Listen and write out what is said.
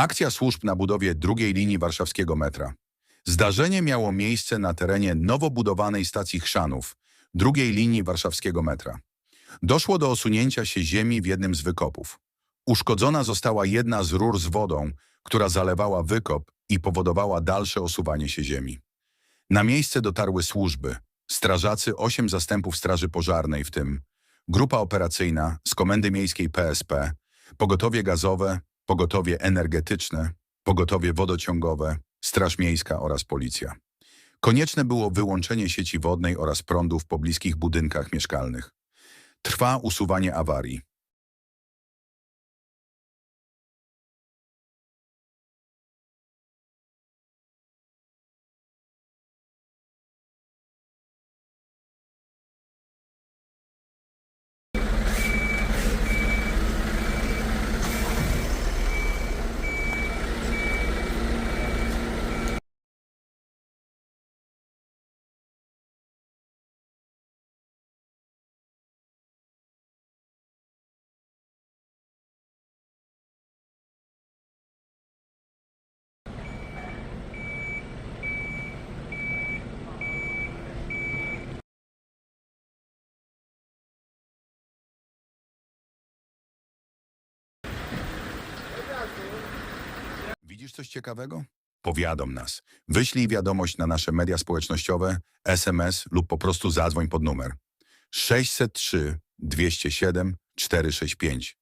Akcja służb na budowie drugiej linii warszawskiego metra. Zdarzenie miało miejsce na terenie nowo budowanej stacji Chrzanów, drugiej linii warszawskiego metra. Doszło do osunięcia się ziemi w jednym z wykopów. Uszkodzona została jedna z rur z wodą, która zalewała wykop i powodowała dalsze osuwanie się ziemi. Na miejsce dotarły służby, strażacy osiem zastępów Straży Pożarnej, w tym grupa operacyjna z Komendy Miejskiej PSP, pogotowie gazowe, pogotowie energetyczne, pogotowie wodociągowe, Straż Miejska oraz policja. Konieczne było wyłączenie sieci wodnej oraz prądu w pobliskich budynkach mieszkalnych. Trwa usuwanie awarii. Widzisz coś ciekawego? Powiadom nas. Wyślij wiadomość na nasze media społecznościowe, SMS lub po prostu zadzwoń pod numer 603 207 465.